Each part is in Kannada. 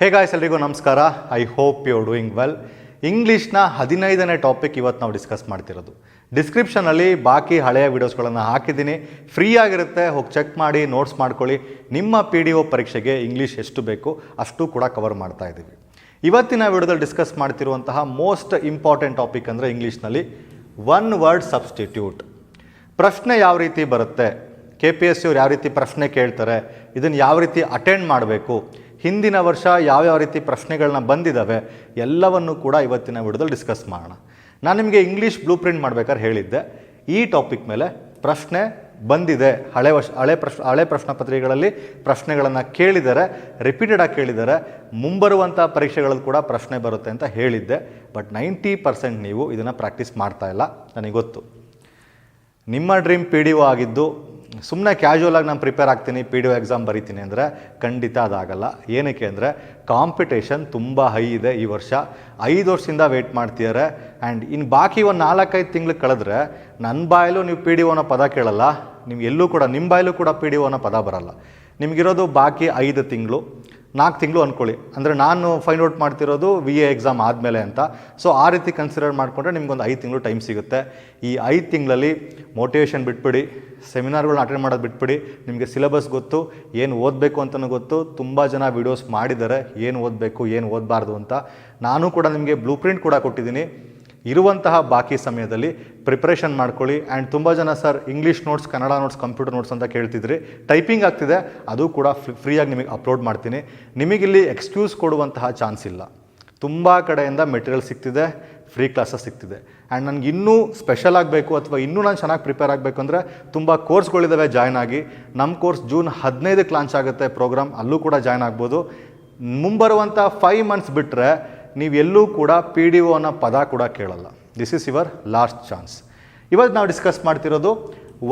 ಹೇ ಗಾಯ್ಸ್ ಎಲ್ರಿಗೂ ನಮಸ್ಕಾರ. I hope you doing well ಇಂಗ್ಲೀಷ್ನ ಹದಿನೈದನೇ ಟಾಪಿಕ್ ಇವತ್ತು ನಾವು ಡಿಸ್ಕಸ್ ಮಾಡ್ತಿರೋದು. ಡಿಸ್ಕ್ರಿಪ್ಷನಲ್ಲಿ ಬಾಕಿ ಹಳೆಯ ವೀಡಿಯೋಸ್ಗಳನ್ನು ಹಾಕಿದ್ದೀನಿ. ಫ್ರೀ ಆಗಿರುತ್ತೆ, ಹೋಗಿ ಚೆಕ್ ಮಾಡಿ ನೋಟ್ಸ್ ಮಾಡ್ಕೊಳ್ಳಿ. ನಿಮ್ಮ ಪಿ ಡಿ ಒ ಪರೀಕ್ಷೆಗೆ ಇಂಗ್ಲೀಷ್ ಎಷ್ಟು ಬೇಕು ಅಷ್ಟು ಕೂಡ ಕವರ್ ಮಾಡ್ತಾ ಇದ್ದೀವಿ. ಇವತ್ತಿನ ವಿಡಿಯೋದಲ್ಲಿ ಡಿಸ್ಕಸ್ ಮಾಡ್ತಿರುವಂತಹ ಮೋಸ್ಟ್ ಇಂಪಾರ್ಟೆಂಟ್ ಟಾಪಿಕ್ ಅಂದರೆ ಇಂಗ್ಲೀಷ್ನಲ್ಲಿ ಒನ್ ವರ್ಡ್ ಸಬ್ಸ್ಟಿಟ್ಯೂಟ್ ಪ್ರಶ್ನೆ ಯಾವ ರೀತಿ ಬರುತ್ತೆ? ಕೆ ಪಿ ಎಸ್ ಸಿ ಅವ್ರು ಯಾವ ರೀತಿ ಪ್ರಶ್ನೆ ಕೇಳ್ತಾರೆ? ಇದನ್ನು ಯಾವ ರೀತಿ ಅಟೆಂಡ್ ಮಾಡಬೇಕು? ಹಿಂದಿನ ವರ್ಷ ಯಾವ್ಯಾವ ರೀತಿ ಪ್ರಶ್ನೆಗಳನ್ನ ಬಂದಿದ್ದಾವೆ ಎಲ್ಲವನ್ನು ಕೂಡ ಇವತ್ತಿನ ವಿಡಿಯೋದಲ್ಲಿ ಡಿಸ್ಕಸ್ ಮಾಡೋಣ. ನಾನು ನಿಮಗೆ ಇಂಗ್ಲೀಷ್ ಬ್ಲೂ ಪ್ರಿಂಟ್ ಮಾಡ್ಬೇಕಾದ್ರೆ ಹೇಳಿದ್ದೆ. ಈ ಟಾಪಿಕ್ ಮೇಲೆ ಪ್ರಶ್ನೆ ಬಂದಿದೆ. ಹಳೆ ವರ್ಷ, ಹಳೆ ಪ್ರಶ್ನೆ ಹಳೆ ಪ್ರಶ್ನೆ ಪತ್ರಿಕೆಗಳಲ್ಲಿ ಪ್ರಶ್ನೆಗಳನ್ನು ಕೇಳಿದ್ದಾರೆ ರಿಪೀಟೆಡ್ ಆಗಿ ಕೇಳಿದ್ದಾರೆ ಮುಂಬರುವಂಥ ಪರೀಕ್ಷೆಗಳಲ್ಲಿ ಕೂಡ ಪ್ರಶ್ನೆ ಬರುತ್ತೆ ಅಂತ ಹೇಳಿದ್ದೆ. ಬಟ್ ನೈಂಟಿ ಪರ್ಸೆಂಟ್ ನೀವು ಇದನ್ನು ಪ್ರಾಕ್ಟೀಸ್ ಮಾಡ್ತಾ ಇಲ್ಲ. ನನಗೆ ಗೊತ್ತು. ನಿಮ್ಮ ಡ್ರೀಮ್ ಪಿ ಡಿ ಒ ಆಗಿದ್ದು ಸುಮ್ಮನೆ ಕ್ಯಾಶುವಲ್ ಆಗಿ ನಾನು ಪ್ರಿಪೇರ್ ಆಗ್ತೀನಿ ಪಿ ಡಿ ಒ ಎಕ್ಸಾಮ್ ಬರಿತೀನಿ ಅಂದರೆ ಖಂಡಿತ ಅದಾಗಲ್ಲ. ಏನಕ್ಕೆ ಅಂದರೆ ಕಾಂಪಿಟೇಷನ್ ತುಂಬ ಹೈ ಇದೆ ಈ ವರ್ಷ. ಐದು ವರ್ಷದಿಂದ ವೆಯ್ಟ್ ಮಾಡ್ತಿದ್ದಾರೆ ಆ್ಯಂಡ್ ಇನ್ನು ಬಾಕಿ ಒಂದು ನಾಲ್ಕೈದು ತಿಂಗಳು ಕಳೆದ್ರೆ ನನ್ನ ಬಾಯಲ್ಲೂ ನೀವು ಪಿ ಡಿ ಒನ ಪದ ಕೇಳಲ್ಲ. ನೀವು ಎಲ್ಲೂ ಕೂಡ ನಿಮ್ಮ ಬಾಯಲ್ಲೂ ಕೂಡ ಪಿ ಡಿ ಒನ ಪದ ಬರಲ್ಲ. ನಿಮಗಿರೋದು ಬಾಕಿ ಐದು ತಿಂಗಳು. ನಾಲ್ಕು ತಿಂಗಳು ಅಂದ್ಕೊಳ್ಳಿ ಅಂದರೆ ನಾನು ಫೈಂಡ್ ಔಟ್ ಮಾಡ್ತಿರೋದು ವಿ ಎ ಎಕ್ಸಾಮ್ ಆದಮೇಲೆ ಅಂತ. ಸೊ ಆ ರೀತಿ ಕನ್ಸಿಡರ್ ಮಾಡಿಕೊಂಡ್ರೆ ನಿಮ್ಗೊಂದು ಐದು ತಿಂಗಳು ಟೈಮ್ ಸಿಗುತ್ತೆ. ಈ ಐದು ತಿಂಗಳಲ್ಲಿ ಮೋಟಿವೇಶನ್ ಬಿಟ್ಬಿಡಿ ಸೆಮಿನಾರ್ಗಳನ್ನ ಅಟೆಂಡ್ ಮಾಡೋದು ಬಿಟ್ಬಿಡಿ. ನಿಮಗೆ ಸಿಲೆಬಸ್ ಗೊತ್ತು, ಏನು ಓದಬೇಕು ಅಂತಲೂ ಗೊತ್ತು. ತುಂಬ ಜನ ವೀಡಿಯೋಸ್ ಮಾಡಿದ್ದಾರೆ, ಏನು ಓದಬೇಕು, ಏನು ಓದಬಾರ್ದು ಅಂತ. ನಾನು ಕೂಡ ನಿಮಗೆ ಬ್ಲೂ ಪ್ರಿಂಟ್ ಕೂಡ ಕೊಟ್ಟಿದ್ದೀನಿ. ಇರುವಂತಹ ಬಾಕಿ ಸಮಯದಲ್ಲಿ ಪ್ರಿಪ್ರೇಷನ್ ಮಾಡ್ಕೊಳ್ಳಿ. ಆ್ಯಂಡ್ ತುಂಬ ಜನ sir English notes Kannada notes computer notes ಅಂತ ಕೇಳ್ತಿದ್ರಿ. ಟೈಪಿಂಗ್ ಆಗ್ತಿದೆ. ಅದು ಕೂಡ ಫ್ರೀಯಾಗಿ ನಿಮಗೆ ಅಪ್ಲೋಡ್ ಮಾಡ್ತೀನಿ. ನಿಮಗಿಲ್ಲಿ ಎಕ್ಸ್ಕ್ಯೂಸ್ ಕೊಡುವಂತಹ ಚಾನ್ಸ್ ಇಲ್ಲ. ತುಂಬ ಕಡೆಯಿಂದ ಮೆಟೀರಿಯಲ್ ಸಿಗ್ತಿದೆ. ಫ್ರೀ ಕ್ಲಾಸಸ್ ಸಿಗ್ತಿದೆ. ಆ್ಯಂಡ್ ನನಗೆ ಇನ್ನೂ ಸ್ಪೆಷಲ್ ಆಗಬೇಕು ಅಥವಾ ಇನ್ನೂ ನಾನು ಚೆನ್ನಾಗಿ ಪ್ರಿಪೇರ್ ಆಗಬೇಕು ಅಂದರೆ ತುಂಬ ಕೋರ್ಸ್ಗಳಿದ್ದಾವೆ ಜಾಯ್ನ್ ಆಗಿ. ನಮ್ಮ ಕೋರ್ಸ್ ಜೂನ್ ಹದಿನೈದಕ್ಕೆ ಲಾಂಚ್ ಆಗುತ್ತೆ ಪ್ರೋಗ್ರಾಮ್ ಅಲ್ಲೂ ಕೂಡ ಜಾಯ್ನ್ ಆಗ್ಬೋದು. ಮುಂಬರುವಂಥ ಫೈವ್ ಮಂತ್ಸ್ ಬಿಟ್ಟರೆ ನೀವು ಎಲ್ಲೂ ಕೂಡ ಪಿ ಡಿ ಒ ಅನ್ನೋ ಪದ ಕೂಡ ಕೇಳಲ್ಲ. This is your last chance ಇವತ್ತು ನಾವು ಡಿಸ್ಕಸ್ ಮಾಡ್ತಿರೋದು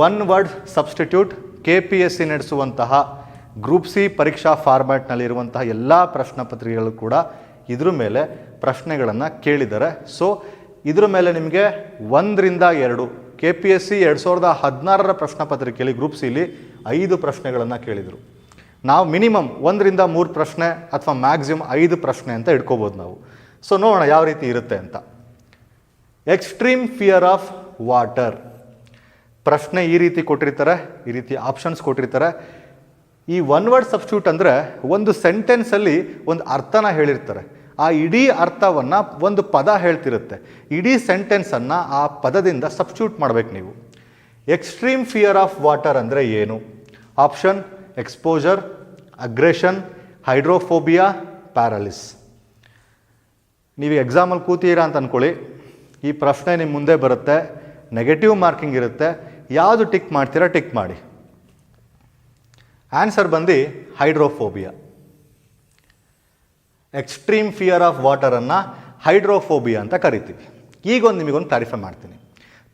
one word substitute K P S C ನಡೆಸುವಂತಹ group C ಪರೀಕ್ಷಾ ಫಾರ್ಮ್ಯಾಟ್ನಲ್ಲಿರುವಂತಹ ಎಲ್ಲ ಪ್ರಶ್ನೆ ಪತ್ರಿಕೆಗಳು ಕೂಡ ಇದ್ರ ಮೇಲೆ ಪ್ರಶ್ನೆಗಳನ್ನು ಕೇಳಿದ್ದಾರೆ. ಸೊ ಇದ್ರ ಮೇಲೆ ನಿಮಗೆ ಒಂದರಿಂದ ಎರಡು ಕೆ ಪಿ ಎಸ್ ಸಿ ಎರಡು ಸಾವಿರದ ಹದಿನಾರರ ಪ್ರಶ್ನೆ ಪತ್ರಿಕೆಯಲ್ಲಿ ಗ್ರೂಪ್ ಸಿಲಿ ಐದು ಪ್ರಶ್ನೆಗಳನ್ನು ಕೇಳಿದರು. ನಾವು ಮಿನಿಮಮ್ ಒಂದರಿಂದ ಮೂರು ಪ್ರಶ್ನೆ ಅಥವಾ ಮ್ಯಾಕ್ಸಿಮಮ್ ಐದು ಪ್ರಶ್ನೆ ಅಂತ ಇಟ್ಕೋಬೋದು ನಾವು. ಸೊ ನೋಡೋಣ ಯಾವ ರೀತಿ ಇರುತ್ತೆ ಅಂತ. ಎಕ್ಸ್ಟ್ರೀಮ್ ಫಿಯರ್ ಆಫ್ ವಾಟರ್ ಪ್ರಶ್ನೆ ಈ ರೀತಿ ಕೊಟ್ಟಿರ್ತಾರೆ, ಈ ರೀತಿ ಆಪ್ಷನ್ಸ್ ಕೊಟ್ಟಿರ್ತಾರೆ. ಈ ಒನ್ ವರ್ಡ್ ಸಬ್ಸ್ಟ್ಯೂಟ್ ಅಂದರೆ ಒಂದು ಸೆಂಟೆನ್ಸಲ್ಲಿ ಒಂದು ಅರ್ಥನ ಹೇಳಿರ್ತಾರೆ. ಆ ಇಡೀ ಅರ್ಥವನ್ನು ಒಂದು ಪದ ಹೇಳ್ತಿರುತ್ತೆ. ಇಡೀ ಸೆಂಟೆನ್ಸನ್ನು ಆ ಪದದಿಂದ ಸಬ್ಸ್ಟ್ಯೂಟ್ ಮಾಡಬೇಕು ನೀವು. ಎಕ್ಸ್ಟ್ರೀಮ್ ಫಿಯರ್ ಆಫ್ ವಾಟರ್ ಅಂದರೆ ಏನು? Option exposure aggression hydrophobia paralysis ನೀವು ಎಕ್ಸಾಮಲ್ಲಿ ಕೂತೀರಾ ಅಂತ ಅಂದ್ಕೊಳ್ಳಿ ಈ ಪ್ರಶ್ನೆ ನಿಮ್ಮ ಮುಂದೆ ಬರುತ್ತೆ. ನೆಗೆಟಿವ್ ಮಾರ್ಕಿಂಗ್ ಇರುತ್ತೆ. ಯಾವುದು ಟಿಕ್ ಮಾಡ್ತೀರಾ ಟಿಕ್ ಮಾಡಿ. ಆನ್ಸರ್ ಬಂದು ಹೈಡ್ರೋಫೋಬಿಯಾ ಎಕ್ಸ್ಟ್ರೀಮ್ ಫಿಯರ್ ಆಫ್ ವಾಟರನ್ನು ಹೈಡ್ರೋಫೋಬಿಯಾ ಅಂತ ಕರಿತೀವಿ. ಈಗ ಒಂದು ನಿಮಗೊಂದು ಕ್ಲಾರಿಫೈ ಮಾಡ್ತೀನಿ.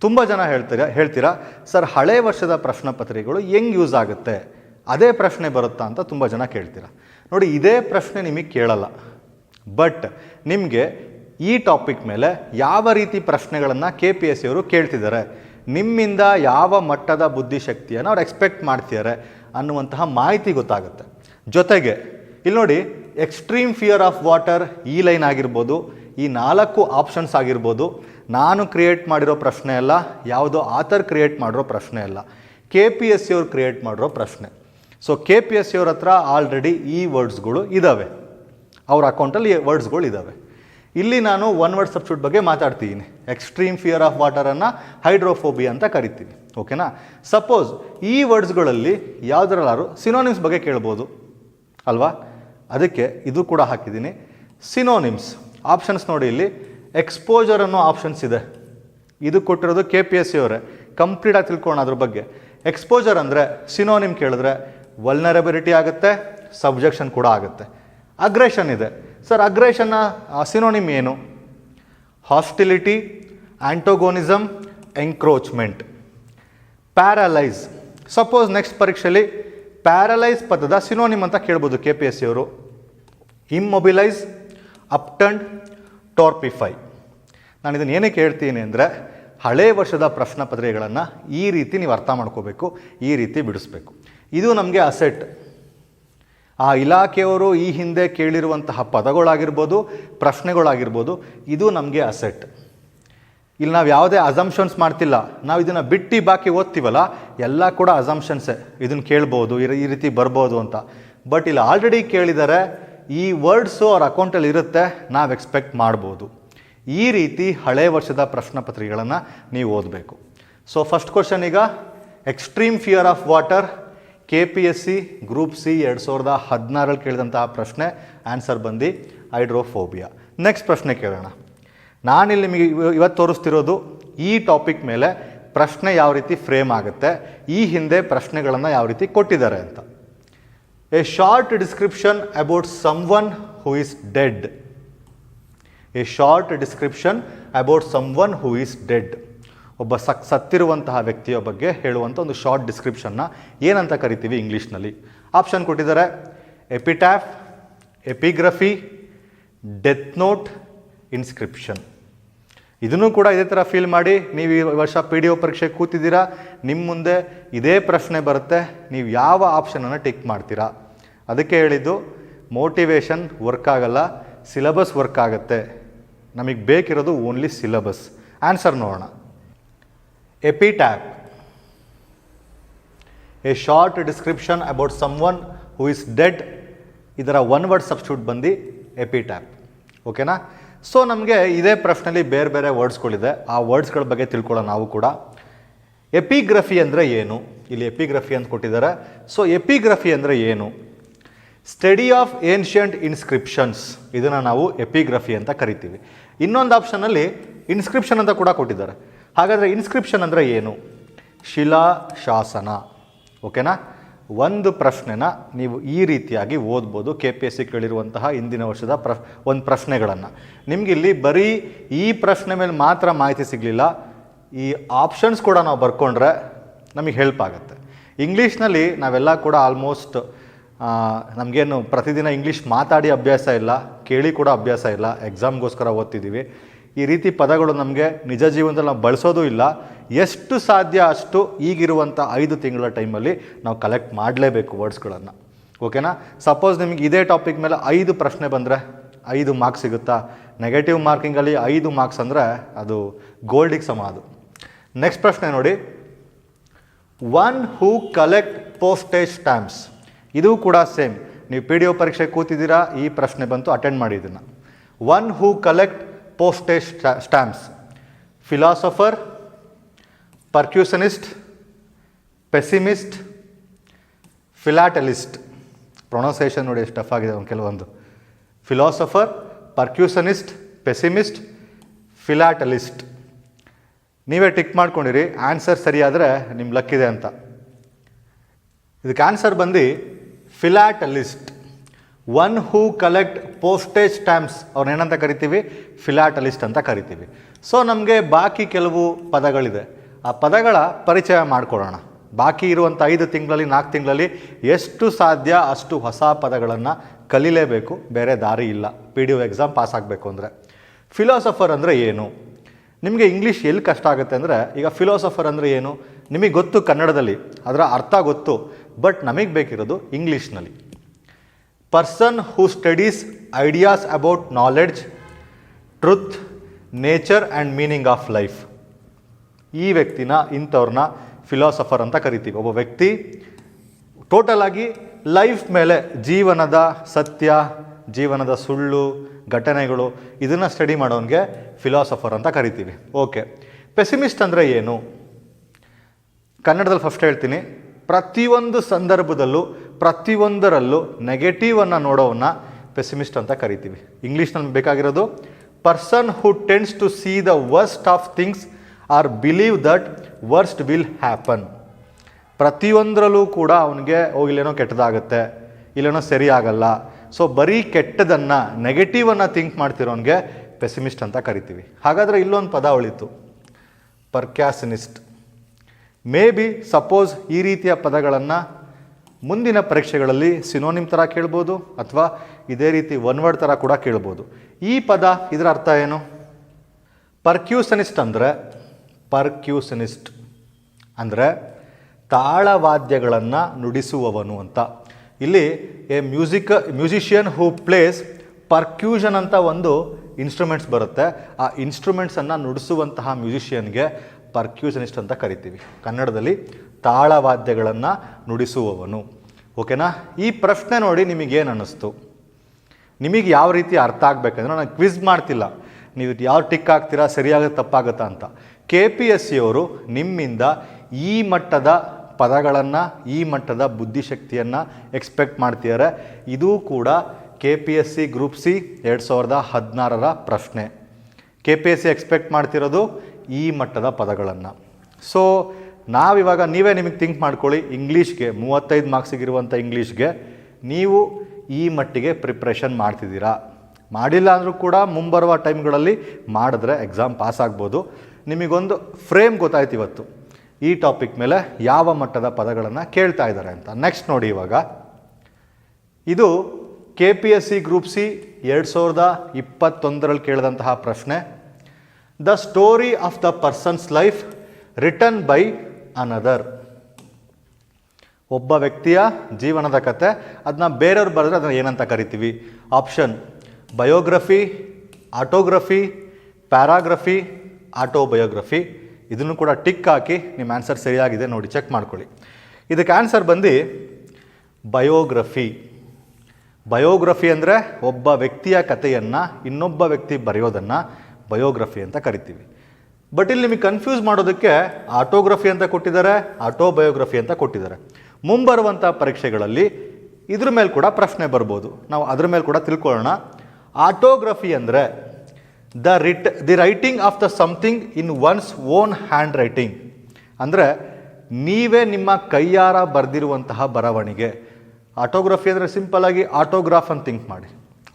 ತುಂಬ ಜನ ಹೇಳ್ತೀರಾ ಹೇಳ್ತೀರಾ, ಸರ್, ಹಳೆ ವರ್ಷದ ಪ್ರಶ್ನೆ ಪತ್ರಿಕೆಗಳು ಹೆಂಗೆ ಯೂಸ್ ಆಗುತ್ತೆ? ಅದೇ ಪ್ರಶ್ನೆ ಬರುತ್ತಾ ಅಂತ ತುಂಬ ಜನ ಕೇಳ್ತೀರಾ. ನೋಡಿ, ಇದೇ ಪ್ರಶ್ನೆ ನಿಮಗೆ ಕೇಳಲ್ಲ. ಬಟ್ ನಿಮಗೆ ಈ ಟಾಪಿಕ್ ಮೇಲೆ ಯಾವ ರೀತಿ ಪ್ರಶ್ನೆಗಳನ್ನು ಕೆ ಪಿ ಎಸ್ ಸಿ ಅವರು ಕೇಳ್ತಿದ್ದಾರೆ, ನಿಮ್ಮಿಂದ ಯಾವ ಮಟ್ಟದ ಬುದ್ಧಿಶಕ್ತಿಯನ್ನು ಅವ್ರು ಎಕ್ಸ್ಪೆಕ್ಟ್ ಮಾಡ್ತಿದ್ದಾರೆ ಅನ್ನುವಂತಹ ಮಾಹಿತಿ ಗೊತ್ತಾಗುತ್ತೆ. ಜೊತೆಗೆ, ಇಲ್ಲಿ ನೋಡಿ ಎಕ್ಸ್ಟ್ರೀಮ್ ಫಿಯರ್ ಆಫ್ ವಾಟರ್ ಈ ಲೈನ್ ಆಗಿರ್ಬೋದು, ಈ ನಾಲ್ಕು ಆಪ್ಷನ್ಸ್ ಆಗಿರ್ಬೋದು, ನಾನು ಕ್ರಿಯೇಟ್ ಮಾಡಿರೋ ಪ್ರಶ್ನೆ ಅಲ್ಲ, ಯಾವುದೋ ಆಥರ್ ಕ್ರಿಯೇಟ್ ಮಾಡಿರೋ ಪ್ರಶ್ನೆ ಅಲ್ಲ ಕೆ ಪಿ ಎಸ್ ಸಿ ಅವ್ರು ಕ್ರಿಯೇಟ್ ಮಾಡಿರೋ ಪ್ರಶ್ನೆ. So K P S C ಅವ್ರ ಹತ್ರ ಆಲ್ರೆಡಿ ಈ ವರ್ಡ್ಸ್ಗಳು ಇದ್ದಾವೆ ಅವ್ರ ಅಕೌಂಟಲ್ಲಿ ವರ್ಡ್ಸ್ಗಳು ಇದ್ದಾವೆ ಇಲ್ಲಿ ನಾನು ಒನ್ ವರ್ಡ್ ಸಬ್ಸ್ಟ್ಯೂಟ್ ಬಗ್ಗೆ ಮಾತಾಡ್ತಿದ್ದೀನಿ ಎಕ್ಸ್ಟ್ರೀಮ್ ಫಿಯರ್ ಆಫ್ ವಾಟರನ್ನು ಹೈಡ್ರೋಫೋಬಿಯಾ ಅಂತ ಕರಿತೀವಿ ಓಕೆನಾ ಸಪೋಸ್ ಈ ವರ್ಡ್ಸ್ಗಳಲ್ಲಿ ಯಾವುದರಲ್ಲಾರು ಸಿನೋನಿಮ್ಸ್ ಬಗ್ಗೆ ಕೇಳ್ಬೋದು. ಅಲ್ವಾ? ಅದಕ್ಕೆ ಇದು ಕೂಡ ಹಾಕಿದ್ದೀನಿ. ಸಿನೋನಿಮ್ಸ್ ಆಪ್ಷನ್ಸ್ ನೋಡಿ ಇಲ್ಲಿ. ಎಕ್ಸ್ಪೋಜರ್ ಅನ್ನೋ ಆಪ್ಷನ್ಸ್ ಇದೆ. ಇದು ಕೊಟ್ಟಿರೋದು ಕೆ ಪಿ ಎಸ್ ಸಿ ಅವರೇ. ಕಂಪ್ಲೀಟಾಗಿ ತಿಳ್ಕೊಳ್ಳೋಣ ಅದ್ರ ಬಗ್ಗೆ. ಎಕ್ಸ್ಪೋಜರ್ ಅಂದರೆ ಸಿನೋನಿಮ್ ಕೇಳಿದ್ರೆ ವಲ್ನರಬಿಲಿಟಿ ಆಗುತ್ತೆ ಸಬ್ಜೆಕ್ಷನ್ ಕೂಡ ಆಗುತ್ತೆ. ಅಗ್ರೆಷನ್ ಇದೆ. ಸರ್ ಅಗ್ರೆಷನ್ನ ಸಿನೋನಿಮ್ ಏನು? Hostility antagonism encroachment paralyse suppose next ಪರೀಕ್ಷೆಯಲ್ಲಿ ಪ್ಯಾರಲೈಸ್ ಪದದ ಸಿನೋನಿಮ್ ಅಂತ ಕೇಳ್ಬೋದು ಕೆ ಪಿ ಎಸ್ ಸಿ ಅವರು. ಇಮ್ಮೊಬಿಲೈಸ್ ಅಪ್ಟಂಡ್ ಟೋರ್ಪಿಫೈ ನಾನು ಇದನ್ನು ಏನಕ್ಕೆ ಹೇಳ್ತೀನಿ ಅಂದರೆ, ಹಳೆ ವರ್ಷದ ಪ್ರಶ್ನೆ ಪತ್ರಿಕೆಗಳನ್ನು ಈ ರೀತಿ ನೀವು ಅರ್ಥ ಮಾಡ್ಕೋಬೇಕು, ಈ ರೀತಿ ಬಿಡಿಸ್ಬೇಕು. ಇದು ನಮಗೆ ಅಸೆಟ್ ಆ ಇಲಾಖೆಯವರು ಈ ಹಿಂದೆ ಕೇಳಿರುವಂತಹ ಪದಗಳಾಗಿರ್ಬೋದು, ಪ್ರಶ್ನೆಗಳಾಗಿರ್ಬೋದು, ಇದು ನಮಗೆ ಅಸೆಟ್ ಇಲ್ಲಿ ನಾವು ಯಾವುದೇ ಅಸಂಪ್ಷನ್ಸ್ ಮಾಡ್ತಿಲ್ಲ. ನಾವು ಇದನ್ನು ಬಿಟ್ಟು ಬಾಕಿ ಓದ್ತೀವಲ್ಲ, ಎಲ್ಲ ಕೂಡ ಅಸಂಪ್ಷನ್ಸೇ ಇದನ್ನು ಕೇಳ್ಬೋದು, ಈ ರೀತಿ ಬರ್ಬೋದು ಅಂತ. ಬಟ್ ಇಲ್ಲಿ ಆಲ್ರೆಡಿ ಕೇಳಿದರೆ, ಈ ವರ್ಡ್ಸು ಅವ್ರ ಅಕೌಂಟಲ್ಲಿ ಇರುತ್ತೆ, ನಾವು ಎಕ್ಸ್ಪೆಕ್ಟ್ ಮಾಡ್ಬೋದು. ಈ ರೀತಿ ಹಳೆ ವರ್ಷದ ಪ್ರಶ್ನೆ ಪತ್ರಿಕೆಗಳನ್ನು ನೀವು ಓದಬೇಕು. ಸೊ ಫಸ್ಟ್ ಕ್ವಶನ್ ಈಗ extreme fear of water K P S C group C ಎರಡು ಸಾವಿರದ ಹದಿನಾರಲ್ಲಿ ಕೇಳಿದಂತಹ ಪ್ರಶ್ನೆ, ಆನ್ಸರ್ ಬಂದು ಹೈಡ್ರೋಫೋಬಿಯಾ. ನೆಕ್ಸ್ಟ್ ಪ್ರಶ್ನೆ ಕೇಳೋಣ. ನಾನಿಲ್ಲಿ ನಿಮಗೆ ಇವತ್ತು ತೋರಿಸ್ತಿರೋದು ಈ ಟಾಪಿಕ್ ಮೇಲೆ ಪ್ರಶ್ನೆ ಯಾವ ರೀತಿ ಫ್ರೇಮ್ ಆಗುತ್ತೆ, ಈ ಹಿಂದೆ ಪ್ರಶ್ನೆಗಳನ್ನು ಯಾವ ರೀತಿ ಕೊಟ್ಟಿದ್ದಾರೆ ಅಂತ. A short description about someone who is dead. A short description about someone who is dead. ಒಬ್ಬ ಸಕ್, ಸತ್ತಿರುವಂತಹ ವ್ಯಕ್ತಿಯ ಬಗ್ಗೆ ಹೇಳುವಂಥ ಒಂದು ಶಾರ್ಟ್ ಡಿಸ್ಕ್ರಿಪ್ಷನ್ನ ಏನಂತ ಕರಿತೀವಿ ಇಂಗ್ಲೀಷ್ನಲ್ಲಿ. ಆಪ್ಷನ್ ಕೊಟ್ಟಿದ್ದಾರೆ epitaph epigraphy death note inscription ಇದನ್ನು ಕೂಡ ಇದೇ ಥರ ಫೀಲ್ ಮಾಡಿ, ನೀವು ಈ ವರ್ಷ ಪಿ ಡಿ ಒ ಪರೀಕ್ಷೆ ಕೂತಿದ್ದೀರಾ, ನಿಮ್ಮ ಮುಂದೆ ಇದೇ ಪ್ರಶ್ನೆ ಬರುತ್ತೆ, ನೀವು ಯಾವ ಆಪ್ಷನನ್ನು ಟಿಕ್ ಮಾಡ್ತೀರಾ? ಅದಕ್ಕೆ ಹೇಳಿದ್ದು ಮೋಟಿವೇಶನ್ ವರ್ಕ್ ಆಗಲ್ಲ ಸಿಲಬಸ್ ವರ್ಕ್ ಆಗುತ್ತೆ. ನಮಗೆ ಬೇಕಿರೋದು ಓನ್ಲಿ ಸಿಲಬಸ್ ಆನ್ಸರ್ ನೋಡೋಣ. Epitaph a short description about someone who is dead ಇದರ ಒನ್ ವರ್ಡ್ ಸಬ್ಸ್ಟ್ಯೂಟ್ ಬಂದು ಎಪಿಟ್ಯಾಪ್ ಓಕೆನಾ ಸೊ ನಮಗೆ ಇದೇ ಪ್ರಶ್ನೆಯಲ್ಲಿ ಬೇರೆ ಬೇರೆ ವರ್ಡ್ಸ್ಗಳಿದೆ ಆ ವರ್ಡ್ಸ್ಗಳ ಬಗ್ಗೆ ತಿಳ್ಕೊಳ್ಳೋಣ ನಾವು ಕೂಡ. ಎಪಿಗ್ರಫಿ ಅಂದರೆ ಏನು? ಇಲ್ಲಿ ಎಪಿಗ್ರಫಿ ಅಂತ ಕೊಟ್ಟಿದ್ದಾರೆ. ಸೊ ಎಪಿಗ್ರಫಿ ಅಂದರೆ ಏನು? ಸ್ಟಡಿ ಆಫ್ ಏನ್ಷಿಯಂಟ್ ಇನ್ಸ್ಕ್ರಿಪ್ಷನ್ಸ್ ಇದನ್ನು ನಾವು ಎಪಿಗ್ರಫಿ ಅಂತ ಕರಿತೀವಿ. ಇನ್ನೊಂದು ಆಪ್ಷನಲ್ಲಿ ಇನ್ಸ್ಕ್ರಿಪ್ಷನ್ ಅಂತ ಕೂಡ ಕೊಟ್ಟಿದ್ದಾರೆ. ಹಾಗಾದರೆ ಇನ್ಸ್ಕ್ರಿಪ್ಷನ್ ಅಂದರೆ ಏನು? ಶಿಲಾ ಶಾಸನ. ಓಕೆನಾ? ಒಂದು ಪ್ರಶ್ನೆನ ನೀವು ಈ ರೀತಿಯಾಗಿ ಓದ್ಬೋದು ಕೆ ಪಿ ಎಸ್ ಸಿ ಕೇಳಿರುವಂತಹ ಇಂದಿನ ವರ್ಷದ ಪ್ರ ಒಂದು ಪ್ರಶ್ನೆಗಳನ್ನು. ನಿಮಗೆ ಇಲ್ಲಿ ಬರೀ ಈ ಪ್ರಶ್ನೆ ಮೇಲೆ ಮಾತ್ರ ಮಾಹಿತಿ ಸಿಗಲಿಲ್ಲ. ಈ ಆಪ್ಷನ್ಸ್ ಕೂಡ ನಾವು ಬರ್ಕೊಂಡ್ರೆ ನಮಗೆ ಹೆಲ್ಪ್ ಆಗುತ್ತೆ. ಇಂಗ್ಲೀಷ್ನಲ್ಲಿ ನಾವೆಲ್ಲ ಕೂಡ ಆಲ್ಮೋಸ್ಟ್ ನಮಗೇನು ಪ್ರತಿದಿನ ಇಂಗ್ಲೀಷ್ ಮಾತಾಡಿ ಅಭ್ಯಾಸ ಇಲ್ಲ, ಕೇಳಿ ಕೂಡ ಅಭ್ಯಾಸ ಇಲ್ಲ ಎಕ್ಸಾಮ್ಗೋಸ್ಕರ ಓದ್ತಿದ್ದೀವಿ ಈ ರೀತಿ ಪದಗಳು ನಮಗೆ ನಿಜ ಜೀವನದಲ್ಲಿ ನಾವು ಬಳಸೋದು ಇಲ್ಲ. ಎಷ್ಟು ಸಾಧ್ಯ ಅಷ್ಟು ಈಗಿರುವಂಥ ಐದು ತಿಂಗಳ ಟೈಮಲ್ಲಿ ನಾವು ಕಲೆಕ್ಟ್ ಮಾಡಲೇಬೇಕು ವರ್ಡ್ಸ್ಗಳನ್ನು ಓಕೆನಾ ಸಪೋಸ್ ನಿಮಗೆ ಇದೇ ಟಾಪಿಕ್ ಮೇಲೆ ಐದು ಪ್ರಶ್ನೆ ಬಂದರೆ ಐದು ಮಾರ್ಕ್ಸ್ ಸಿಗುತ್ತಾ? ನೆಗೆಟಿವ್ ಮಾರ್ಕಿಂಗಲ್ಲಿ ಐದು ಮಾರ್ಕ್ಸ್ ಅಂದರೆ ಅದು ಗೋಲ್ಡಿಗೆ ಸಮ ಅದು. ನೆಕ್ಸ್ಟ್ ಪ್ರಶ್ನೆ ನೋಡಿ. One who collect postage stamps ಇದು ಕೂಡ ಸೇಮ್ ನೀವು ಪಿ ಡಿ ಒ ಪರೀಕ್ಷೆ ಕೂತಿದ್ದೀರಾ, ಈ ಪ್ರಶ್ನೆ ಬಂತು ಅಟೆಂಡ್ ಮಾಡಿ one who collect postage stamps. Philosopher percussionist pessimist philatelist pronunciation ನೋಡಿ ಎಷ್ಟು ಟಫ್ ಆಗಿದೆ ಒಂದು ಕೆಲವೊಂದು. ಫಿಲಾಸಫರ್ ಪರ್ಕ್ಯೂಸನಿಸ್ಟ್ ಪೆಸಿಮಿಸ್ಟ್ ಫಿಲಾಟಲಿಸ್ಟ್ ನೀವೇ ಟಿಕ್ ಮಾಡ್ಕೊಂಡಿರಿ ಆನ್ಸರ್ ಸರಿಯಾದರೆ ನಿಮ್ಮ ಲಕ್ಕಿದೆ ಅಂತ. ಇದಕ್ಕೆ ಆನ್ಸರ್ ಬಂದು philatelist one who collect postage stamps ಅವ್ರನ್ನ ಏನಂತ ಕರಿತೀವಿ? ಫಿಲಾಟಲಿಸ್ಟ್ ಅಂತ ಕರಿತೀವಿ. ಸೊ ನಮಗೆ ಬಾಕಿ ಕೆಲವು ಪದಗಳಿದೆ. ಆ ಪದಗಳ ಪರಿಚಯ ಮಾಡಿಕೊಡೋಣ ಬಾಕಿ ಇರುವಂಥ ಐದು ತಿಂಗಳಲ್ಲಿ, ನಾಲ್ಕು ತಿಂಗಳಲ್ಲಿ ಎಷ್ಟು ಸಾಧ್ಯ ಅಷ್ಟು ಹೊಸ ಪದಗಳನ್ನು ಕಲೀಲೇಬೇಕು. ಬೇರೆ ದಾರಿ ಇಲ್ಲ. P D O exam pass ಆಗಬೇಕು ಅಂದರೆ. ಫಿಲಾಸಫರ್ ಅಂದರೆ ಏನು? ನಿಮಗೆ ಇಂಗ್ಲೀಷ್ ಎಲ್ಲಿ ಕಷ್ಟ ಆಗುತ್ತೆ ಅಂದರೆ, ಈಗ ಫಿಲಾಸಫರ್ ಅಂದರೆ ಏನು? ನಿಮಗೆ ಗೊತ್ತು ಕನ್ನಡದಲ್ಲಿ. ಅದರ ಅರ್ಥ ಗೊತ್ತು. ಬಟ್ ನಮಗೆ ಬೇಕಿರೋದು ಇಂಗ್ಲೀಷ್ನಲ್ಲಿ person who studies ideas about knowledge truth nature and meaning of life ಈ ವ್ಯಕ್ತಿನ, ಇಂಥವ್ರನ್ನ ಫಿಲಾಸಫರ್ ಅಂತ ಕರಿತೀವಿ. ಒಬ್ಬ ವ್ಯಕ್ತಿ ಟೋಟಲ್ ಆಗಿ ಲೈಫ್ ಮೇಲೆ ಜೀವನದ ಸತ್ಯ, ಜೀವನದ ಸುಳ್ಳು, ಘಟನೆಗಳು ಇದನ್ನು ಸ್ಟಡಿ ಮಾಡೋನಿಗೆ ಫಿಲಾಸಫರ್ ಅಂತ ಕರಿತೀವಿ. ಓಕೆ ಪೆಸಿಮಿಸ್ಟ್ ಅಂದರೆ ಏನು? ಕನ್ನಡದಲ್ಲಿ ಫಸ್ಟ್ ಹೇಳ್ತೀನಿ. ಪ್ರತಿಯೊಂದು ಸಂದರ್ಭದಲ್ಲೂ ಪ್ರತಿಯೊಂದರಲ್ಲೂ ನೆಗೆಟಿವನ್ನು ನೋಡೋವನ್ನ ಪೆಸಿಮಿಸ್ಟ್ ಅಂತ ಕರಿತೀವಿ. ಇಂಗ್ಲೀಷ್ನಲ್ಲಿ ಬೇಕಾಗಿರೋದು person who tends to see the worst of things are believe that worst will happen ಪ್ರತಿಯೊಂದರಲ್ಲೂ ಕೂಡ ಅವನಿಗೆ, ಓ, ಇಲ್ಲೇನೋ ಕೆಟ್ಟದಾಗುತ್ತೆ, ಇಲ್ಲೇನೋ ಸರಿ ಆಗಲ್ಲ ಸೊ ಬರೀ ಕೆಟ್ಟದನ್ನು ನೆಗೆಟಿವನ್ನು ಥಿಂಕ್ ಮಾಡ್ತಿರೋನಿಗೆ ಪೆಸಿಮಿಸ್ಟ್ ಅಂತ ಕರಿತೀವಿ. ಹಾಗಾದರೆ ಇಲ್ಲೊಂದು ಪದ ಉಳಿತು ಪರ್ಕ್ಯಾಸಿನಿಸ್ಟ್ ಮೇ ಬಿ ಸಪೋಸ್ ಈ ರೀತಿಯ ಪದಗಳನ್ನು ಮುಂದಿನ ಪರೀಕ್ಷೆಗಳಲ್ಲಿ ಸಿನೋನಿಮ್ ಥರ ಕೇಳ್ಬೋದು ಅಥವಾ ಇದೇ ರೀತಿ ಒನ್ ವರ್ಡ್ ಥರ ಕೂಡ ಕೇಳ್ಬೋದು. ಈ ಪದ ಇದರ ಅರ್ಥ ಏನು? ಪರ್ಕ್ಯೂಸನಿಸ್ಟ್ ಅಂದರೆ ಪರ್ಕ್ಯೂಸನಿಸ್ಟ್. ಅಂದರೆ ತಾಳವಾದ್ಯಗಳನ್ನು ನುಡಿಸುವವನು ಅಂತ. ಇಲ್ಲಿ a music musician who plays percussion ಅಂತ ಒಂದು ಇನ್ಸ್ಟ್ರೂಮೆಂಟ್ಸ್ ಬರುತ್ತೆ. ಆ ಇನ್ಸ್ಟ್ರೂಮೆಂಟ್ಸನ್ನು ನುಡಿಸುವಂತಹ ಮ್ಯೂಸಿಷಿಯನ್ಗೆ ಪರ್ಕ್ಯೂಷನಿಸ್ಟ್ ಅಂತ ಕರಿತೀವಿ. ಕನ್ನಡದಲ್ಲಿ ತಾಳವಾದ್ಯಗಳನ್ನು ನುಡಿಸುವವನು. ಓಕೆನಾ? ಈ ಪ್ರಶ್ನೆ ನೋಡಿ ನಿಮಗೇನು ಅನ್ನಿಸ್ತು ನಿಮಗೆ ಯಾವ ರೀತಿ ಅರ್ಥ ಆಗಬೇಕಂದ್ರೆ ನಾನು ಕ್ವಿಜ್ ಮಾಡ್ತಿಲ್ಲ. ನೀವು ಯಾವ ಟಿಕ್ ಹಾಕ್ತೀರಾ, ಸರಿಯಾಗ ತಪ್ಪಾಗುತ್ತಾ ಅಂತ. ಕೆ ಪಿ ಎಸ್ ಸಿಯವರು ನಿಮ್ಮಿಂದ ಈ ಮಟ್ಟದ ಪದಗಳನ್ನು, ಈ ಮಟ್ಟದ ಬುದ್ಧಿಶಕ್ತಿಯನ್ನು ಎಕ್ಸ್ಪೆಕ್ಟ್ ಮಾಡ್ತಿದ್ದಾರೆ. ಇದು ಕೂಡ K P S C group C ಎರಡು ಸಾವಿರದ ಹದಿನಾರರ ಪ್ರಶ್ನೆ. K P S C expect ಮಾಡ್ತಿರೋದು ಈ ಮಟ್ಟದ ಪದಗಳನ್ನು. ಸೊ ನಾವಿವಾಗ ನೀವೇ ನಿಮಗೆ ಥಿಂಕ್ ಮಾಡ್ಕೊಳ್ಳಿ ಇಂಗ್ಲೀಷ್ಗೆ ಮೂವತ್ತೈದು ಮಾರ್ಕ್ಸಿಗಿರುವಂಥ ಇಂಗ್ಲೀಷ್ಗೆ ನೀವು ಈ ಮಟ್ಟಿಗೆ ಪ್ರಿಪ್ರೇಷನ್ ಮಾಡ್ತಿದ್ದೀರಾ? ಮಾಡಿಲ್ಲ ಅಂದರೂ ಕೂಡ ಮುಂಬರುವ ಟೈಮ್ಗಳಲ್ಲಿ ಮಾಡಿದ್ರೆ ಎಕ್ಸಾಮ್ ಪಾಸ್ ಆಗ್ಬೋದು. ನಿಮಗೊಂದು ಫ್ರೇಮ್ ಗೊತ್ತಾಯ್ತು ಇವತ್ತು. ಈ ಟಾಪಿಕ್ ಮೇಲೆ ಯಾವ ಮಟ್ಟದ ಪದಗಳನ್ನು ಕೇಳ್ತಾ ಇದ್ದಾರೆ ಅಂತ. ನೆಕ್ಸ್ಟ್ ನೋಡಿ ಇವಾಗ. ಇದು K P S C group C ಎರಡು ಸಾವಿರದ ಇಪ್ಪತ್ತೊಂದರಲ್ಲಿ ಕೇಳಿದಂತಹ ಪ್ರಶ್ನೆ. The story of the person's life return by another ಒಬ್ಬ ವ್ಯಕ್ತಿಯ ಜೀವನದ ಕತೆ ಅದನ್ನ ಬೇರೆಯವ್ರು ಬರೆದ್ರೆ ಅದನ್ನ ಏನಂತ ಕರಿತೀವಿ? Option biography autography paragraphy autobiography ಇದನ್ನು ಕೂಡ ಟಿಕ್ ಹಾಕಿ ನಿಮ್ಮ ಆನ್ಸರ್ ಸರಿಯಾಗಿದೆ, ನೋಡಿ ಚೆಕ್ ಮಾಡ್ಕೊಳ್ಳಿ. ಇದಕ್ಕೆ ಆನ್ಸರ್ ಬಂದು ಬಯೋಗ್ರಫಿ ಬಯೋಗ್ರಫಿ ಅಂದರೆ ಒಬ್ಬ ವ್ಯಕ್ತಿಯ ಕಥೆಯನ್ನು ಇನ್ನೊಬ್ಬ ವ್ಯಕ್ತಿ ಬರೆಯೋದನ್ನು ಬಯೋಗ್ರಫಿ ಅಂತ ಕರಿತೀವಿ. ಬಟ್ ಇಲ್ಲಿ ನಿಮಗೆ ಕನ್ಫ್ಯೂಸ್ ಮಾಡೋದಕ್ಕೆ ಆಟೋಗ್ರಫಿ ಅಂತ ಕೊಟ್ಟಿದ್ದಾರೆ ಆಟೋಬಯೋಗ್ರಫಿ ಅಂತ ಕೊಟ್ಟಿದ್ದಾರೆ. ಮುಂಬರುವಂಥ ಪರೀಕ್ಷೆಗಳಲ್ಲಿ ಇದ್ರ ಮೇಲೆ ಕೂಡ ಪ್ರಶ್ನೆ ಬರ್ಬೋದು. ನಾವು ಅದ್ರ ಮೇಲೆ ಕೂಡ ತಿಳ್ಕೊಳ್ಳೋಣ. ಆಟೋಗ್ರಫಿ ಅಂದರೆ the writ the writing of the something in one's own handwriting ಅಂದರೆ ನೀವೇ ನಿಮ್ಮ ಕೈಯಾರ ಬರೆದಿರುವಂತಹ ಬರವಣಿಗೆ. ಆಟೋಗ್ರಫಿ ಅಂದರೆ ಸಿಂಪಲ್ ಆಗಿ ಆಟೋಗ್ರಾಫ್ ಅಂತ ಥಿಂಕ್ ಮಾಡಿ.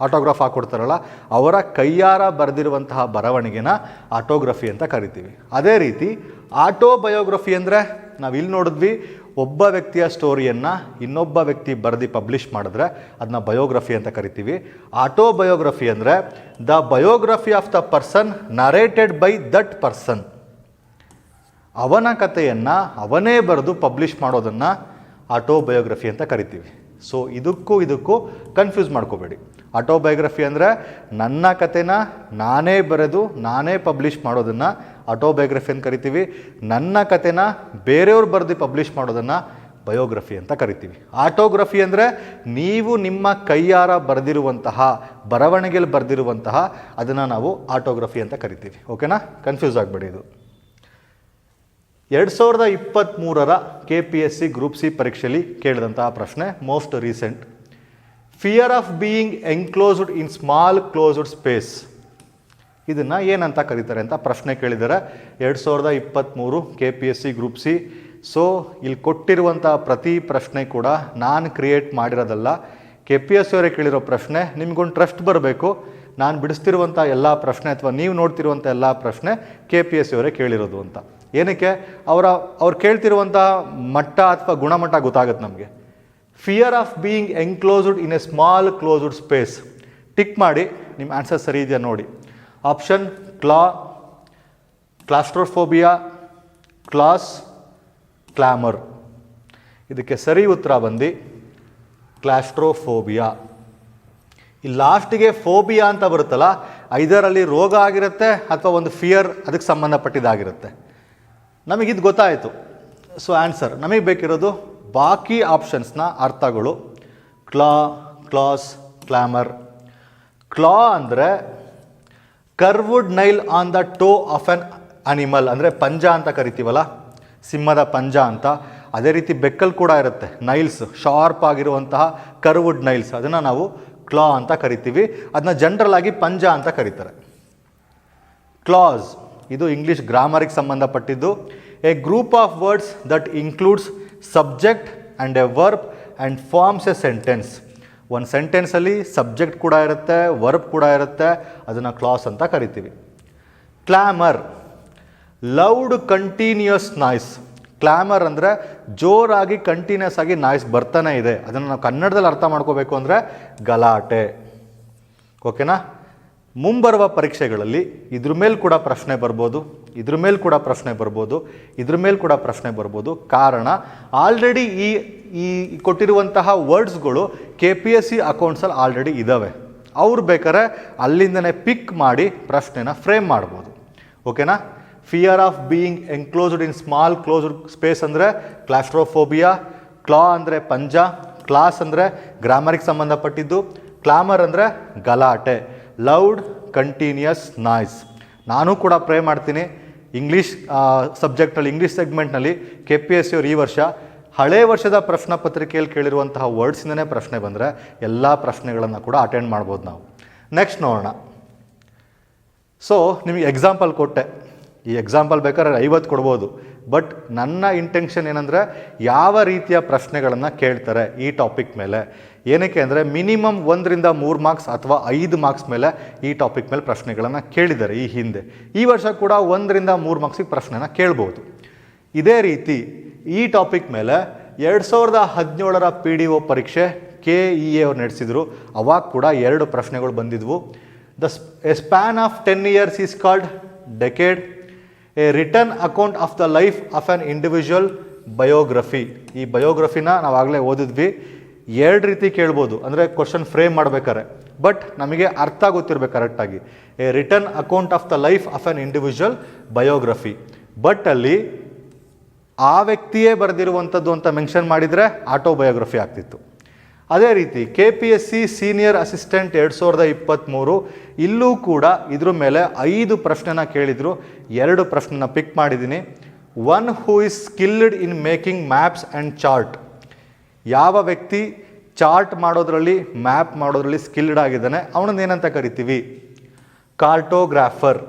ಆಟೋಗ್ರಾಫ್ ಹಾಕ್ಕೊಡ್ತಾರಲ್ಲ ಅವರ ಕೈಯಾರ ಬರೆದಿರುವಂತಹ ಬರವಣಿಗೆನ ಆಟೋಗ್ರಫಿ ಅಂತ ಕರಿತೀವಿ. ಅದೇ ರೀತಿ ಆಟೋಬಯೋಗ್ರಫಿ ಅಂದರೆ ನಾವು ಇಲ್ಲಿ ನೋಡಿದ್ವಿ, ಒಬ್ಬ ವ್ಯಕ್ತಿಯ ಸ್ಟೋರಿಯನ್ನು ಇನ್ನೊಬ್ಬ ವ್ಯಕ್ತಿ ಬರೆದು ಪಬ್ಲಿಷ್ ಮಾಡಿದ್ರೆ ಅದನ್ನ ಬಯೋಗ್ರಫಿ ಅಂತ ಕರಿತೀವಿ. ಆಟೋಬಯೋಗ್ರಫಿ ಅಂದರೆ the biography of the person narrated by that person. ಅವನ ಕಥೆಯನ್ನು ಅವನೇ ಬರೆದು ಪಬ್ಲಿಷ್ ಮಾಡೋದನ್ನು ಆಟೋಬಯೋಗ್ರಫಿ ಅಂತ ಕರಿತೀವಿ. ಸೊ ಇದಕ್ಕೂ ಇದಕ್ಕೂ ಕನ್ಫ್ಯೂಸ್ ಮಾಡ್ಕೋಬೇಡಿ. ಆಟೋಬಯೋಗ್ರಫಿ ಅಂದರೆ ನನ್ನ ಕಥೆನ ನಾನೇ ಬರೆದು, ನಾನೇ ಪಬ್ಲಿಷ್ ಮಾಡೋದನ್ನು ಆಟೋಬಯೋಗ್ರಫಿ ಅಂತ ಕರಿತೀವಿ. ನನ್ನ ಕಥೆನ ಬೇರೆಯವ್ರು ಬರೆದು ಪಬ್ಲಿಷ್ ಮಾಡೋದನ್ನು ಬಯೋಗ್ರಫಿ ಅಂತ ಕರಿತೀವಿ. ಆಟೋಗ್ರಫಿ ಅಂದರೆ ನೀವು ನಿಮ್ಮ ಕೈಯಾರ ಬರೆದಿರುವಂತಹ ಬರವಣಿಗೆಯಲ್ಲಿ ಬರೆದಿರುವಂತಹ ಅದನ್ನು ನಾವು ಆಟೋಗ್ರಫಿ ಅಂತ ಕರಿತೀವಿ. ಓಕೆನಾ ಕನ್ಫ್ಯೂಸ್ ಆಗಬೇಡಿ ಇದು. ಎರಡು ಸಾವಿರದ ಇಪ್ಪತ್ತ್ಮೂರರ K P S C group C ಪರೀಕ್ಷೆಯಲ್ಲಿ ಕೇಳಿದಂತಹ ಪ್ರಶ್ನೆ most recent fear of being enclosed in small closed space ಇದನ್ನು ಏನಂತ ಕರೀತಾರೆ ಅಂತ ಪ್ರಶ್ನೆ ಕೇಳಿದ್ದಾರೆ. ಎರಡು ಸಾವಿರದ ಇಪ್ಪತ್ತ್ಮೂರು K P S C group C. So ಇಲ್ಲಿ ಕೊಟ್ಟಿರುವಂಥ ಪ್ರತಿ ಪ್ರಶ್ನೆ ಕೂಡ ನಾನು ಕ್ರಿಯೇಟ್ ಮಾಡಿರೋದಲ್ಲ. ಕೆ ಪಿ ಎಸ್ ಸಿ ಅವರೇ ಕೇಳಿರೋ ಪ್ರಶ್ನೆ, ನಿಮಗೊಂದು ಟ್ರಸ್ಟ್ ಬರಬೇಕು. ನಾನು ಬಿಡಿಸ್ತಿರುವಂಥ ಎಲ್ಲ ಪ್ರಶ್ನೆ ಅಥವಾ ನೀವು ನೋಡ್ತಿರುವಂಥ ಎಲ್ಲ ಪ್ರಶ್ನೆ ಕೆ ಪಿ ಎಸ್ ಸಿ ಅವರೇ ಕೇಳಿರೋದು ಅಂತ. ಏನಕ್ಕೆ? ಅವರ, ಅವ್ರು ಕೇಳ್ತಿರುವಂಥ ಮಟ್ಟ ಅಥವಾ ಗುಣಮಟ್ಟ ಗೊತ್ತಾಗುತ್ತೆ ನಮಗೆ. Fear of being enclosed in a small closed space tick ಮಾಡಿ, ನಿಮ್ಮ ಆನ್ಸರ್ ಸರಿ ಇದೆಯಾ ನೋಡಿ. ಆಪ್ಷನ್ ಕ್ಲಾ ಕ್ಲಾಸ್ಟ್ರೋಫೋಬಿಯಾ ಕ್ಲಾಸ್ ಕ್ಲಾಮರ್ ಇದಕ್ಕೆ ಸರಿ ಉತ್ತರ ಬಂದು ಕ್ಲಾಸ್ಟ್ರೋಫೋಬಿಯಾ ಈ ಲಾಸ್ಟಿಗೆ ಫೋಬಿಯಾ ಅಂತ ಬರುತ್ತಲ್ಲ, ಐದರಲ್ಲಿ ರೋಗ ಆಗಿರುತ್ತೆ ಅಥವಾ ಒಂದು ಫಿಯರ್ ಅದಕ್ಕೆ ಸಂಬಂಧಪಟ್ಟಿದ್ದಾಗಿರುತ್ತೆ. ನಮಗಿದು ಗೊತ್ತಾಯಿತು. ಸೊ ಆನ್ಸರ್ ನಮಗೆ ಬೇಕಿರೋದು ಬಾಕಿ ಆಪ್ಷನ್ಸ್ನ ಅರ್ಥಗಳು. ಕ್ಲಾ, ಕ್ಲಾಸ್, ಕ್ಲಾಮರ್. ಕ್ಲಾ ಅಂದರೆ curved nail on the toe of an animal ಅಂದರೆ ಪಂಜ ಅಂತ ಕರಿತೀವಲ್ಲ, ಸಿಂಹದ ಪಂಜ ಅಂತ. ಅದೇ ರೀತಿ ಬೆಕ್ಕಲ್ ಕೂಡ ಇರುತ್ತೆ, ನೈಲ್ಸ್, ಶಾರ್ಪ್ ಆಗಿರುವಂತಹ ಕರ್ವುಡ್ ನೈಲ್ಸ್. ಅದನ್ನು ನಾವು ಕ್ಲಾ ಅಂತ ಕರಿತೀವಿ. ಅದನ್ನ ಜನರಲ್ ಆಗಿ ಪಂಜ ಅಂತ ಕರೀತಾರೆ. ಕ್ಲಾಸ್, ಇದು ಇಂಗ್ಲೀಷ್ ಗ್ರಾಮರಿಗೆ ಸಂಬಂಧಪಟ್ಟಿದ್ದು. A group of words that includes subject and a verb and forms a sentence. ಒಂದು ಸೆಂಟೆನ್ಸಲ್ಲಿ ಸಬ್ಜೆಕ್ಟ್ ಕೂಡ ಇರುತ್ತೆ, ವರ್ಬ್ ಕೂಡ ಇರುತ್ತೆ, ಅದನ್ನು ಕ್ಲಾಸ್ ಅಂತ ಕರಿತೀವಿ. Clamour, loud continuous noise. Clamour ಅಂದರೆ ಜೋರಾಗಿ ಕಂಟಿನ್ಯೂಸ್ ಆಗಿ ನಾಯ್ಸ್ ಬರ್ತಾನೆ ಇದೆ. ಅದನ್ನು ನಾವು ಕನ್ನಡದಲ್ಲಿ ಅರ್ಥ ಮಾಡ್ಕೋಬೇಕು ಅಂದರೆ ಗಲಾಟೆ. ಓಕೆನಾ ಮುಂಬರುವ ಪರೀಕ್ಷೆಗಳಲ್ಲಿ ಇದ್ರ ಮೇಲೆ ಕೂಡ ಪ್ರಶ್ನೆ ಬರ್ಬೋದು, ಇದ್ರ ಮೇಲೆ ಕೂಡ ಪ್ರಶ್ನೆ ಬರ್ಬೋದು, ಇದ್ರ ಮೇಲೆ ಕೂಡ ಪ್ರಶ್ನೆ ಬರ್ಬೋದು. ಕಾರಣ ಆಲ್ರೆಡಿ ಈ ಈ ಕೊಟ್ಟಿರುವಂತಹ ವರ್ಡ್ಸ್ಗಳು ಕೆ ಪಿ ಎಸ್ ಸಿ ಅಕೌಂಟ್ಸಲ್ಲಿ ಆಲ್ರೆಡಿ ಇದ್ದಾವೆ ಅವ್ರು ಬೇಕಾದ್ರೆ ಅಲ್ಲಿಂದನೇ ಪಿಕ್ ಮಾಡಿ ಪ್ರಶ್ನೆನ ಫ್ರೇಮ್ ಮಾಡ್ಬೋದು. ಓಕೆನಾ fear of being enclosed in small closed space ಅಂದರೆ ಕ್ಲಾಸ್ಟ್ರೋಫೋಬಿಯಾ ಕ್ಲಾ ಅಂದರೆ ಪಂಜ ಕ್ಲಾಸ್ ಅಂದರೆ ಗ್ರಾಮರಿಗೆ ಸಂಬಂಧಪಟ್ಟಿದ್ದು ಕ್ಲಾಮರ್ ಅಂದರೆ ಗಲಾಟೆ ಲೌಡ್ ಕಂಟಿನ್ಯೂಸ್ ನಾಯ್ಸ್ ನಾನು ಕೂಡ ಪ್ರೇ ಮಾಡ್ತೀನಿ. ಇಂಗ್ಲೀಷ್ ಸಬ್ಜೆಕ್ಟಲ್ಲಿ ಇಂಗ್ಲೀಷ್ ಸೆಗ್ಮೆಂಟ್ನಲ್ಲಿ ಕೆ ಪಿ ಎಸ್ ಸಿ ಈ ವರ್ಷ ಹಳೆ ವರ್ಷದ ಪ್ರಶ್ನೆ ಪತ್ರಿಕೆಯಲ್ಲಿ ಕೇಳಿರುವಂತಹ ವರ್ಡ್ಸಿಂದನೇ ಪ್ರಶ್ನೆ ಬಂದರೆ ಎಲ್ಲ ಪ್ರಶ್ನೆಗಳನ್ನು ಕೂಡ ಅಟೆಂಡ್ ಮಾಡ್ಬೋದು ನಾವು. ನೆಕ್ಸ್ಟ್ ನೋಡೋಣ. ಸೊ ನಿಮಗೆ ಎಕ್ಸಾಂಪಲ್ ಕೊಟ್ಟೆ. ಈ ಎಕ್ಸಾಂಪಲ್ ಬೇಕಾದ್ರೆ ಐವತ್ತು ಕೊಡ್ಬೋದು. ಬಟ್ ನನ್ನ ಇಂಟೆನ್ಷನ್ ಏನಂದರೆ ಯಾವ ರೀತಿಯ ಪ್ರಶ್ನೆಗಳನ್ನು ಕೇಳ್ತಾರೆ ಈ ಟಾಪಿಕ್ ಮೇಲೆ? ಏನಕ್ಕೆ ಅಂದರೆ ಮಿನಿಮಮ್ ಒಂದರಿಂದ ಮೂರು ಮಾರ್ಕ್ಸ್ ಅಥವಾ ಐದು ಮಾರ್ಕ್ಸ್ ಮೇಲೆ ಈ ಟಾಪಿಕ್ ಮೇಲೆ ಪ್ರಶ್ನೆಗಳನ್ನು ಕೇಳಿದ್ದಾರೆ ಈ ಹಿಂದೆ. ಈ ವರ್ಷ ಕೂಡ ಒಂದರಿಂದ ಮೂರು ಮಾರ್ಕ್ಸಿಗೆ ಪ್ರಶ್ನೆನ ಕೇಳ್ಬೋದು. ಇದೇ ರೀತಿ ಈ ಟಾಪಿಕ್ ಮೇಲೆ ಎರಡು ಸಾವಿರದ ಹದಿನೇಳರ ಪಿ ಡಿ ಒ ಪರೀಕ್ಷೆ ಕೆ ಇ ಎ ಅವ್ರು ನಡೆಸಿದ್ರು. ಅವಾಗ ಕೂಡ ಎರಡು ಪ್ರಶ್ನೆಗಳು ಬಂದಿದ್ವು. The span of ten years is called decade a return account of the life of an individual biography ಈ ಬಯೋಗ್ರಫಿನ ನಾವಾಗಲೇ ಓದಿದ್ವಿ. ಎರಡು ರೀತಿ ಕೇಳ್ಬೋದು. ಅಂದರೆ ಕ್ವಶನ್ ಫ್ರೇಮ್ ಮಾಡ್ಬೇಕಾರೆ ಬಟ್ ನಮಗೆ ಅರ್ಥ ಗೊತ್ತಿರಬೇಕು ಕರೆಕ್ಟಾಗಿ a return account of the life of an individual biography but ಅಲ್ಲಿ ಆ ವ್ಯಕ್ತಿಯೇ ಬರೆದಿರುವಂಥದ್ದು ಅಂತ ಮೆನ್ಷನ್ ಮಾಡಿದರೆ ಆಟೋಬಯೋಗ್ರಫಿ ಆಗ್ತಿತ್ತು. ಅದೇ ರೀತಿ K P S C senior assistant ಎರಡು ಸಾವಿರದ ಇಪ್ಪತ್ತ್ಮೂರು ಇಲ್ಲೂ ಕೂಡ ಇದ್ರ ಮೇಲೆ ಐದು ಪ್ರಶ್ನೆನ ಕೇಳಿದರು. ಎರಡು ಪ್ರಶ್ನೆನ ಪಿಕ್ ಮಾಡಿದ್ದೀನಿ one who is skilled in making maps and chart ಯಾವ ವ್ಯಕ್ತಿ ಚಾರ್ಟ್ ಮಾಡೋದರಲ್ಲಿ ಮ್ಯಾಪ್ ಮಾಡೋದರಲ್ಲಿ ಸ್ಕಿಲ್ಡ್ ಆಗಿದ್ದಾನೆ, ಅವನನ್ನು ಏನಂತ ಕರಿತೀವಿ? ಕಾರ್ಟೋಗ್ರಾಫರ್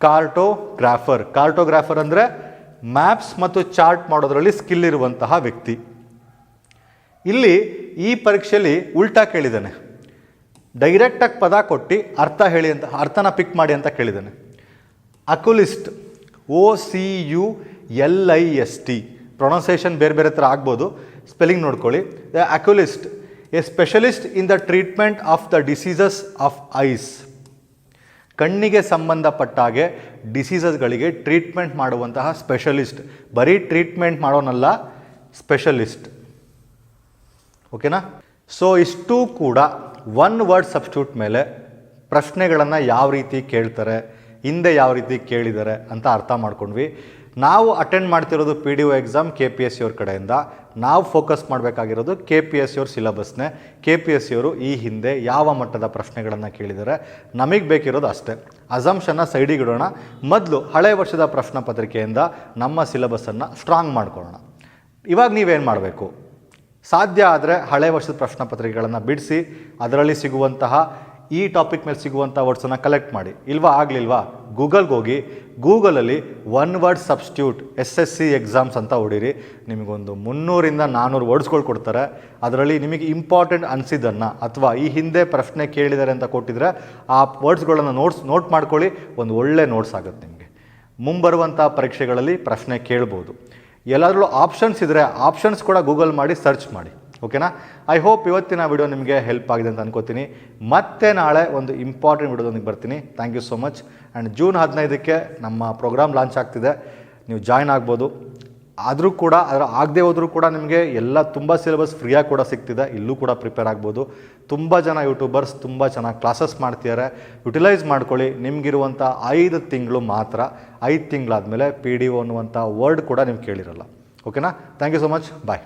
ಕಾರ್ಟೋಗ್ರಾಫರ್ ಕಾರ್ಟೋಗ್ರಾಫರ್ ಅಂದರೆ ಮ್ಯಾಪ್ಸ್ ಮತ್ತು ಚಾರ್ಟ್ ಮಾಡೋದರಲ್ಲಿ ಸ್ಕಿಲ್ ಇರುವಂತಹ ವ್ಯಕ್ತಿ. ಇಲ್ಲಿ ಈ ಪರೀಕ್ಷೆಯಲ್ಲಿ ಉಲ್ಟಾ ಕೇಳಿದ್ದಾನೆ. ಡೈರೆಕ್ಟಾಗಿ ಪದ ಕೊಟ್ಟು ಅರ್ಥ ಹೇಳಿ ಅಂತ, ಅರ್ಥನ ಪಿಕ್ ಮಾಡಿ ಅಂತ ಕೇಳಿದ್ದಾನೆ. Oculist O C U L I S T pronunciation ಬೇರೆ ಬೇರೆ ಥರ ಆಗ್ಬೋದು. ಸ್ಪೆಲ್ಲಿಂಗ್ ನೋಡ್ಕೊಳ್ಳಿ. The oculist a specialist in the treatment of the diseases of eyes ಕಣ್ಣಿಗೆ ಸಂಬಂಧಪಟ್ಟ ಹಾಗೆ ಡಿಸೀಸಸ್ಗಳಿಗೆ ಟ್ರೀಟ್ಮೆಂಟ್ ಮಾಡುವಂತಹ ಸ್ಪೆಷಲಿಸ್ಟ್ ಬರೀ ಟ್ರೀಟ್ಮೆಂಟ್ ಮಾಡೋನಲ್ಲ ಸ್ಪೆಷಲಿಸ್ಟ್ ಓಕೆನಾ? ಸೊ ಇಷ್ಟು ಕೂಡ ಒನ್ ವರ್ಡ್ ಸಬ್ಸ್ಟ್ಯೂಟ್ ಮೇಲೆ ಪ್ರಶ್ನೆಗಳನ್ನು ಯಾವ ರೀತಿ ಕೇಳ್ತಾರೆ, ಹಿಂದೆ ಯಾವ ರೀತಿ ಕೇಳಿದ್ದಾರೆ ಅಂತ ಅರ್ಥ ಮಾಡ್ಕೊಂಡ್ವಿ. ನಾವು ಅಟೆಂಡ್ ಮಾಡ್ತಿರೋದು P D O exam K P S C ಅವ್ರ ಕಡೆಯಿಂದ. ನಾವು ಫೋಕಸ್ ಮಾಡಬೇಕಾಗಿರೋದು ಕೆ ಪಿ ಎಸ್ ಸಿ ಅವ್ರ ಸಿಲಬಸ್ನೇ ಕೆ ಪಿ ಎಸ್ ಸಿ ಅವರು ಈ ಹಿಂದೆ ಯಾವ ಮಟ್ಟದ ಪ್ರಶ್ನೆಗಳನ್ನು ಕೇಳಿದ್ದಾರೆ, ನಮಗೆ ಬೇಕಿರೋದು ಅಷ್ಟೇ. ಅಸಂಪ್ಷನ್ನ ಸೈಡಿಗಿಡೋಣ ಮೊದಲು ಹಳೆ ವರ್ಷದ ಪ್ರಶ್ನೆ ಪತ್ರಿಕೆಯಿಂದ ನಮ್ಮ ಸಿಲಬಸ್ಸನ್ನು ಸ್ಟ್ರಾಂಗ್ ಮಾಡ್ಕೊಳ್ಳೋಣ. ಇವಾಗ ನೀವೇನು ಮಾಡಬೇಕು? ಸಾಧ್ಯ ಆದರೆ ಹಳೆ ವರ್ಷದ ಪ್ರಶ್ನೆ ಪತ್ರಿಕೆಗಳನ್ನು ಬಿಡಿಸಿ, ಅದರಲ್ಲಿ ಸಿಗುವಂತಹ ಈ ಟಾಪಿಕ್ ಮೇಲೆ ಸಿಗುವಂಥ ವರ್ಡ್ಸನ್ನು ಕಲೆಕ್ಟ್ ಮಾಡಿ. ಇಲ್ವಾ, ಆಗಲಿಲ್ವಾ? ಗೂಗಲ್ಗೆ ಹೋಗಿ ಗೂಗಲಲ್ಲಿ one word substitute S S C exams ಅಂತ ಹೊಡೀರಿ ನಿಮಗೊಂದು ಮುನ್ನೂರಿಂದ ನಾನ್ನೂರು ವರ್ಡ್ಸ್ಗಳು ಕೊಡ್ತಾರೆ. ಅದರಲ್ಲಿ ನಿಮಗೆ ಇಂಪಾರ್ಟೆಂಟ್ ಅನಿಸಿದ್ದನ್ನು ಅಥವಾ ಈ ಹಿಂದೆ ಪ್ರಶ್ನೆ ಕೇಳಿದ್ದಾರೆ ಅಂತ ಕೊಟ್ಟಿದ್ರೆ ಆ ವರ್ಡ್ಸ್ಗಳನ್ನು ನೋಟ್ಸ್ ನೋಟ್ ಮಾಡ್ಕೊಳ್ಳಿ, ಒಂದು ಒಳ್ಳೆ ನೋಟ್ಸ್ ಆಗುತ್ತೆ ನಿಮಗೆ. ಮುಂಬರುವಂಥ ಪರೀಕ್ಷೆಗಳಲ್ಲಿ ಪ್ರಶ್ನೆ ಕೇಳ್ಬೋದು. ಎಲ್ಲಾದರೂ ಆಪ್ಷನ್ಸ್ ಇದ್ದರೆ ಆಪ್ಷನ್ಸ್ ಕೂಡ ಗೂಗಲ್ ಮಾಡಿ ಸರ್ಚ್ ಮಾಡಿ. ಓಕೆನಾ ಐ ಹೋಪ್ ಇವತ್ತಿನ ವಿಡಿಯೋ ನಿಮಗೆ ಹೆಲ್ಪ್ ಆಗಿದೆ ಅಂತ ಅನ್ಕೋತೀನಿ. ಮತ್ತೆ ನಾಳೆ ಒಂದು ಇಂಪಾರ್ಟೆಂಟ್ ವಿಡಿಯೋದೊಂದಿಗೆ ಬರ್ತೀನಿ. Thank you so much and June ಹದಿನೈದಕ್ಕೆ ನಮ್ಮ ಪ್ರೋಗ್ರಾಮ್ ಲಾಂಚ್ ಆಗ್ತಿದೆ. ನೀವು ಜಾಯ್ನ್ ಆಗ್ಬೋದು. ಆದರೂ ಕೂಡ ಅದರ ಆಗದೆ ಹೋದರೂ ಕೂಡ ನಿಮಗೆ ಎಲ್ಲ ತುಂಬ ಸಿಲೆಬಸ್ ಫ್ರೀಯಾಗಿ ಕೂಡ ಸಿಗ್ತಿದೆ. ಇಲ್ಲೂ ಕೂಡ ಪ್ರಿಪೇರ್ ಆಗ್ಬೋದು. ತುಂಬ ಜನ ಯೂಟ್ಯೂಬರ್ಸ್ ತುಂಬ ಚೆನ್ನಾಗಿ ಕ್ಲಾಸಸ್ ಮಾಡ್ತಿದ್ದಾರೆ ಯುಟಿಲೈಸ್ ಮಾಡ್ಕೊಳ್ಳಿ. ನಿಮಗಿರುವಂಥ ಐದು ತಿಂಗಳು ಮಾತ್ರ, ಐದು ತಿಂಗಳಾದಮೇಲೆ ಪಿ ಡಿ ಒ ಅನ್ನುವಂಥ ವರ್ಡ್ ಕೂಡ ನಿಮ್ಗೆ ಕೇಳಿರಲ್ಲ. ಓಕೆನಾ thank you so much bye